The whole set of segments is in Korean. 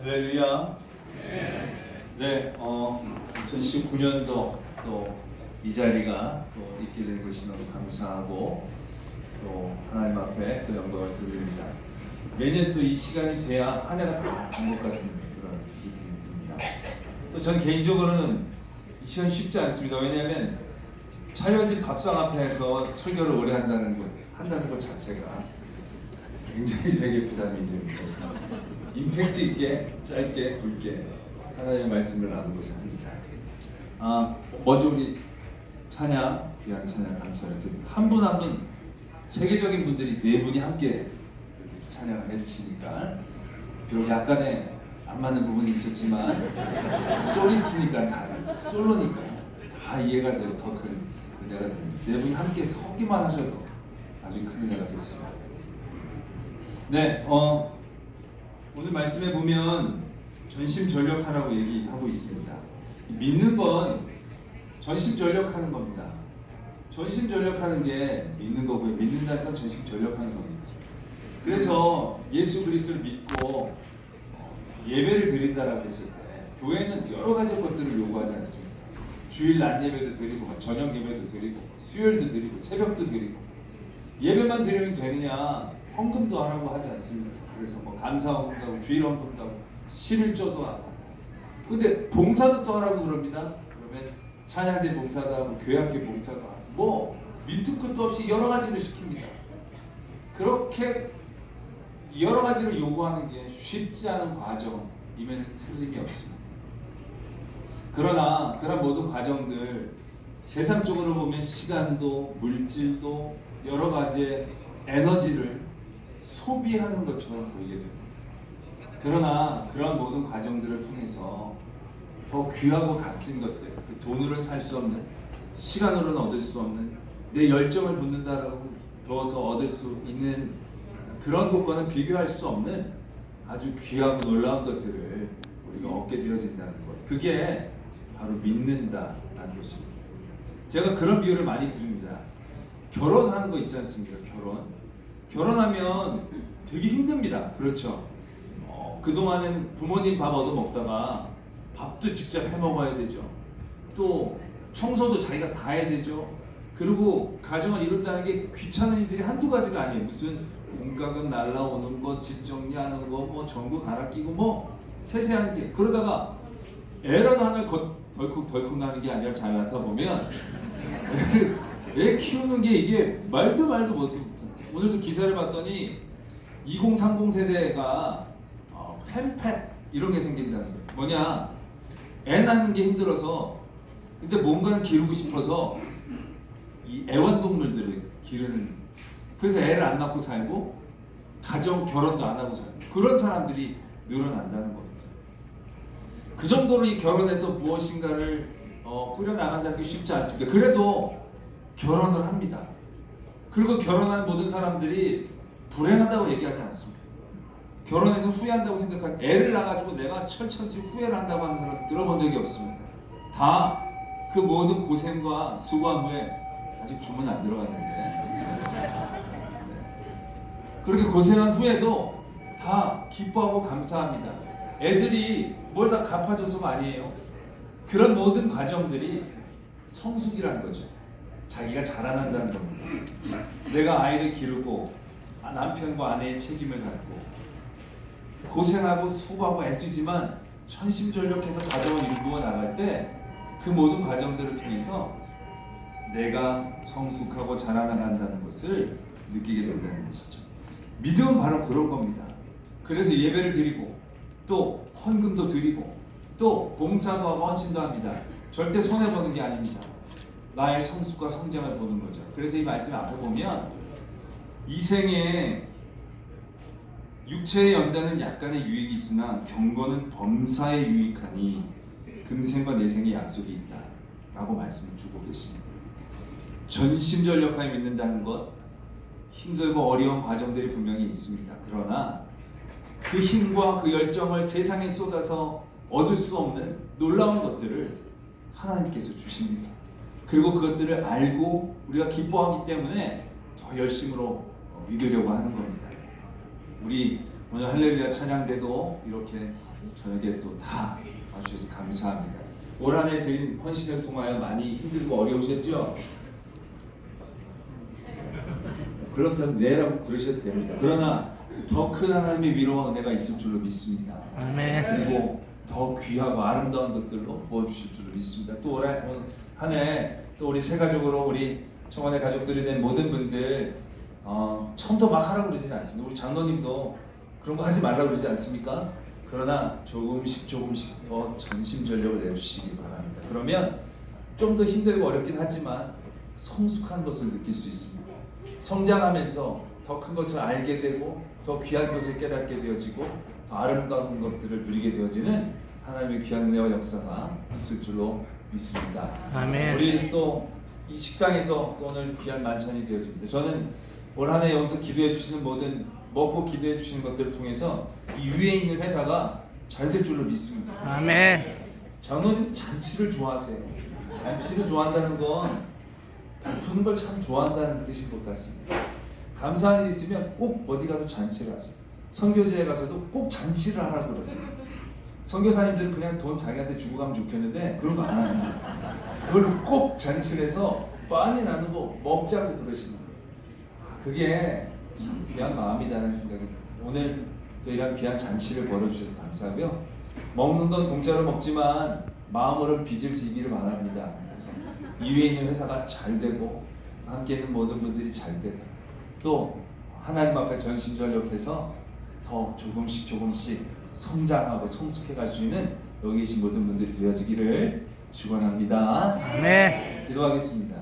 할렐루야. 네, 어, 2019년도 또 이 자리가 또 있게 된 것이 너무 감사하고 또 하나님 앞에 또 영광을 드립니다. 매년 또 이 시간이 돼야 한 해가 다간것 같은 그런 느낌이 듭니다. 또 전 개인적으로는 이 시간 쉽지 않습니다. 왜냐하면 차려진 밥상 앞에서 설교를 오래 한다는 것, 한다는 것 자체가 굉장히 저에게 부담이 됩니다. 임팩트 있게 짧게 굵게 하나님의 말씀을 나누고자 합니다. 아 먼저 우리 찬양 귀한 찬양 감사를 드립니다. 한분 한 분 세계적인 분들이 네 분이 함께 찬양을 해주시니까 비록 약간의 안 맞는 부분이 있었지만 솔리스트니까 다 솔로니까 다 이해가 되고 더 큰 은혜가 됩니다. 네 분이 함께 서기만 하셔도 아주 큰 은혜가 됐습니다. 네, 어. 오늘 말씀에 보면 전심전력하라고 얘기하고 있습니다. 믿는 건 전심전력하는 겁니다. 전심전력하는 게 믿는 거고요. 믿는다는 건 전심전력하는 겁니다. 그래서 예수 그리스도를 믿고 어, 예배를 드린다라고 했을 때 교회는 여러 가지 것들을 요구하지 않습니다. 주일 낮 예배도 드리고 저녁 예배도 드리고 수요일도 드리고 새벽도 드리고 예배만 드리면 되느냐 헌금도 하라고 하지 않습니다. 그래서 뭐 감사 헌금도 주일 헌금도 하고 11조도 하고 근데 봉사도 또 하라고 그럽니다. 그러면 찬양대 봉사도 하고 교회학교 봉사도 하고 뭐 밑도 끝도 없이 여러 가지를 시킵니다. 그렇게 여러 가지를 요구하는 게 쉽지 않은 과정임에는 틀림이 없습니다. 그러나 그런 모든 과정들 세상적으로 보면 시간도 물질도 여러 가지의 에너지를 소비하는 것처럼 보이게 됩니다. 그러나 그런 모든 과정들을 통해서 더 귀하고 값진 것들, 그 돈으로는 살 수 없는, 시간으로는 얻을 수 없는, 내 열정을 붓는다라고 넣어서 얻을 수 있는 그런 것과는 비교할 수 없는 아주 귀하고 놀라운 것들을 우리가 얻게 되어진다는 것. 그게 바로 믿는다라는 것입니다. 제가 그런 비유를 많이 드립니다. 결혼하는 거 있지 않습니까? 결혼. 결혼하면 되게 힘듭니다. 그렇죠. 어, 그동안은 부모님 밥 얻어 먹다가 밥도 직접 해 먹어야 되죠. 또 청소도 자기가 다 해야 되죠. 그리고 가정을 이룬다는 게 귀찮은 일들이 한두 가지가 아니에요. 무슨 공과금 날라오는 거, 집 정리하는 거, 뭐 전구 갈아 끼고 뭐 세세한 게 그러다가 애를 하나 거, 덜컥 덜컥 나는 게 아니라 잘 낳다 보면 애 키우는 게 이게 말도 말도 못해. 오늘도 기사를 봤더니 2030 세대가 어, 펜펫 이런 게 생긴다는 거예요. 뭐냐? 애 낳는 게 힘들어서 근데 뭔가는 기르고 싶어서 이 애완동물들을 기르는 그래서 애를 안 낳고 살고 가정 결혼도 안 하고 살고 그런 사람들이 늘어난다는 겁니다. 그 정도로 이 결혼해서 무엇인가를 어, 꾸려 나간다는 게 쉽지 않습니다. 그래도 결혼을 합니다. 그리고 결혼한 모든 사람들이 불행하다고 얘기하지 않습니다. 결혼해서 후회한다고 생각한 애를 낳아가지고 내가 철천지 후회를 한다고 하는 사람 들어본 적이 없습니다. 다 그 모든 고생과 수고한 후에 아직 주문 안 들어갔는데 네. 그렇게 고생한 후에도 다 기뻐하고 감사합니다. 애들이 뭘 다 갚아줘서가 아니에요. 그런 모든 과정들이 성숙이라는 거죠. 자기가 자라난다는 겁니다. 내가 아이를 기르고 아, 남편과 아내의 책임을 갖고 고생하고 수고하고 애쓰지만 천심전력해서 가정을 이루어 나갈 때 그 모든 과정들을 통해서 내가 성숙하고 자라나간다는 것을 느끼게 된다는 것이죠. 믿음은 바로 그런 겁니다. 그래서 예배를 드리고 또 헌금도 드리고 또 봉사도 하고 헌신도 합니다. 절대 손해 보는 게 아닙니다. 나의 성숙과 성장을 보는 거죠. 그래서 이 말씀 앞에 보면 이 생에 육체의 연단은 약간의 유익이 있으나 경건은 범사에 유익하니 금생과 내생의 약속이 있다 라고 말씀을 주고 계십니다. 전심전력하여 믿는다는 것 힘들고 어려운 과정들이 분명히 있습니다. 그러나 그 힘과 그 열정을 세상에 쏟아서 얻을 수 없는 놀라운 것들을 하나님께서 주십니다. 그리고 그것들을 알고 우리가 기뻐하기 때문에 더 열심으로 믿으려고 하는 겁니다. 우리 오늘 할렐루야 찬양대도 이렇게 저녁에 또 다 와주셔서 감사합니다. 올 한해 드린 헌신을 통하여 많이 힘들고 어려우셨죠? 그렇다면 네라고 그러셔도 됩니다. 그러나 더 큰 하나님의 위로와 은혜가 있을 줄로 믿습니다. 아멘. 그리고 더 귀하고 아름다운 것들로 부어주실 줄로 믿습니다. 또 올해 한해 또 우리 새 가족으로 우리 청원의 가족들이 된 모든 분들 어, 처음부터 막 하라고 그러지는 않습니다. 우리 장로님도 그런 거 하지 말라고 그러지 않습니까? 그러나 조금씩 조금씩 더 전심전력을 내주시기 바랍니다. 그러면 좀 더 힘들고 어렵긴 하지만 성숙한 것을 느낄 수 있습니다. 성장하면서 더 큰 것을 알게 되고 더 귀한 것을 깨닫게 되어지고 더 아름다운 것들을 누리게 되어지는 하나님의 귀한 은혜와 역사가 있을 줄로 믿습니다. 아멘. 우리 또 이 식당에서 또 오늘 귀한 만찬이 되어집니다. 저는 올 한해 여기서 기도해 주시는 모든 먹고 기도해 주시는 것들을 통해서 이 위에 있는 회사가 잘 될 줄로 믿습니다. 아멘. 장로님 잔치를 좋아하세요. 잔치를 좋아한다는 건 베푸는 걸 참 좋아한다는 뜻인 것 같습니다. 감사한 일 있으면 꼭 어디 가도 잔치를 하세요. 선교제에 가서도 꼭 잔치를 하라고 그러세요. 선교사님들은 그냥 돈 자기한테 주고 가면 좋겠는데 그런 거 안 합니다. 그걸 꼭 잔치를 해서 빤히 나누고 먹자고 그러시는 거예요. 그게 참 귀한 마음이다라는 생각이. 오늘 또 이런 귀한 잔치를 벌어주셔서 감사하고요. 먹는 건 공짜로 먹지만 마음으로 빚을 지기를 바랍니다. 그래서 이 위에 있는 회사가 잘 되고 함께 있는 모든 분들이 잘 되고 또 하나님 앞에 전심전력해서 더 조금씩 조금씩 성장하고 성숙해 갈 수 있는 여기 계신 모든 분들이 되어지기를 축원합니다. 아멘. 기도하겠습니다.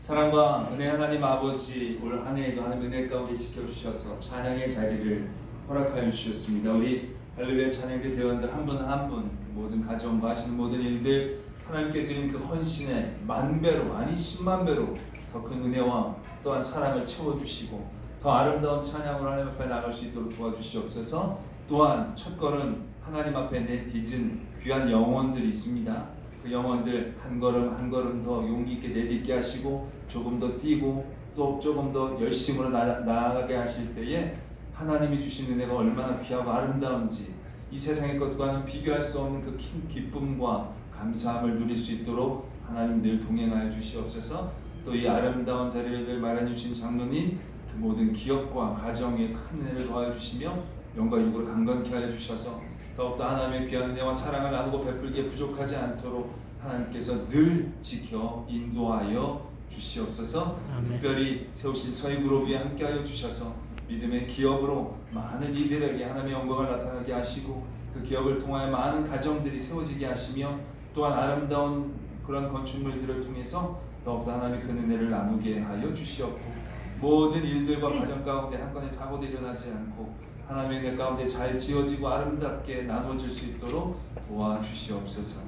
사랑과 은혜 하나님 아버지 올 한 해에도 하나님 은혜 가운데 지켜주셔서 찬양의 자리를 허락하여 주셨습니다. 우리 할렐루야 찬양대 대원들 한 분 한분그 모든 가정과 하시는 모든 일들 하나님께 드린 그 헌신의 만 배로 아니 십만 배로 더 큰 은혜와 또한 사랑을 채워주시고 더 아름다운 찬양으로 하나님 앞에 나갈 수 있도록 도와주시옵소서. 또한 첫 걸음 하나님 앞에 내딛은 귀한 영혼들이 있습니다. 그 영혼들 한 걸음 한 걸음 더 용기 있게 내딛게 하시고 조금 더 뛰고 또 조금 더 열심으로 나, 나아가게 하실 때에 하나님이 주신 은혜가 얼마나 귀하고 아름다운지 이 세상의 것과는 비교할 수 없는 그긴 기쁨과 감사함을 누릴 수 있도록 하나님 늘 동행하여 주시옵소서 또 이 아름다운 자리를 늘 마련해 주신 장로님 그 모든 기업과 가정에 큰 은혜를 더하여 주시며 영과 육을 강건케 하여 주셔서 더욱더 하나님의 귀한 은혜와 사랑을 나누고 베풀기에 부족하지 않도록 하나님께서 늘 지켜 인도하여 주시옵소서. 아멘. 특별히 세우신 서희 그룹 위에 함께하여 주셔서 믿음의 기업으로 많은 이들에게 하나님의 영광을 나타나게 하시고 그 기업을 통하여 많은 가정들이 세워지게 하시며 또한 아름다운 그런 건축물들을 통해서 더욱더 하나님의 그 은혜를 나누게 하여 주시옵고 모든 일들과 가정 가운데 한 건의 사고도 일어나지 않고 하나님의 은혜 가운데 잘 지어지고 아름답게 나누어질 수 있도록 도와주시옵소서.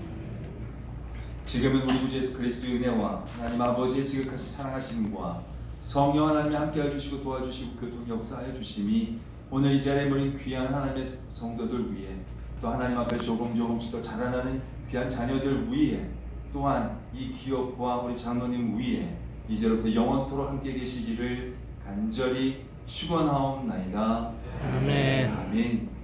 지금은 우리 구주 예수 그리스도의 은혜와 하나님 아버지의 지극하신 사랑하심과 성령 하나님이 함께해 주시고 도와주시고 교통 역사하여 주심이 오늘 이 자리에 모인 귀한 하나님의 성도들 위해 또 하나님 앞에 조금 조금씩 더 자라나는 귀한 자녀들 위에 또한 이 기업과 우리 장로님 위에 이제부터 영원토록 함께 계시기를 간절히 축원하옵나이다. 아멘. 아멘.